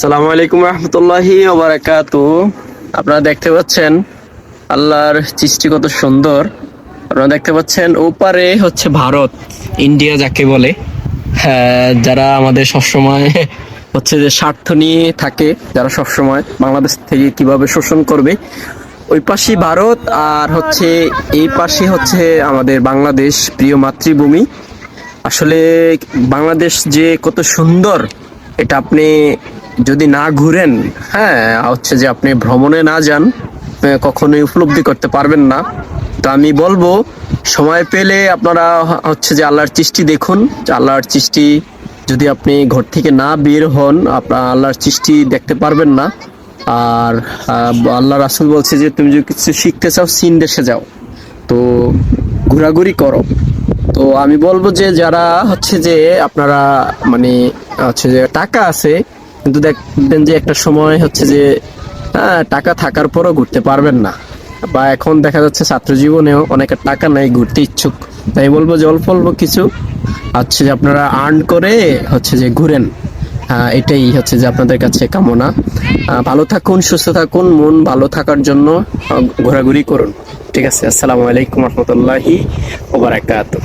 সালামু আলাইকুম রহমতুল্লাহি ওবারাকাতু আপনারা দেখতে পাচ্ছেন আল্লাহর সৃষ্টি কত সুন্দর। আপনারা দেখতে পাচ্ছেন ওপারে হচ্ছে ভারত, ইন্ডিয়া যাকে বলে। হ্যাঁ যারা আমাদের সবসময় হচ্ছে যে স্বার্থ নিয়ে থাকে, যারা সবসময় বাংলাদেশ থেকে কীভাবে শোষণ করবে, ওই পাশে ভারত আর হচ্ছে এই পাশে হচ্ছে আমাদের বাংলাদেশ, প্রিয় মাতৃভূমি। আসলে বাংলাদেশ যে কত সুন্দর, এটা আপনি যদি না ঘুরেন হ্যাঁ হচ্ছে যে আপনি ভ্রমণে না যান কখনোই উপলব্ধি করতে পারবেন না। তো আমি বলব, সময় পেলে আপনারা হচ্ছে যে আল্লাহর সৃষ্টি দেখুন। আল্লাহর সৃষ্টি, যদি আপনি ঘর থেকে না বের হন, আপনার আল্লাহর সৃষ্টি দেখতে পারবেন না। আর আল্লাহ রাসুল বলছে যে, তুমি যদি কিছু শিখতে চাও চীন দেশে যাও। তো ঘোরাঘুরি করো। তো আমি বলব যে, যারা হচ্ছে যে আপনারা মানে হচ্ছে যে টাকা আছে কিন্তু দেখবেন যে একটা সময় হচ্ছে যে হ্যাঁ টাকা থাকার পরও ঘুরতে পারবেন না। বা এখন দেখা যাচ্ছে ছাত্র জীবনেও অনেকের টাকা নাই ঘুরতে ইচ্ছুক। তাই বলব যে অল্প অল্প কিছু হচ্ছে যে আপনারা আর্ন করে হচ্ছে যে ঘুরেন। এটাই হচ্ছে যে আপনাদের কাছে কামনা। ভালো থাকুন, সুস্থ থাকুন, মন ভালো থাকার জন্য ঘোরাঘুরি করুন। ঠিক আছে, আসসালামু আলাইকুম রহমতুল্লাহি ওবারাকাতুহ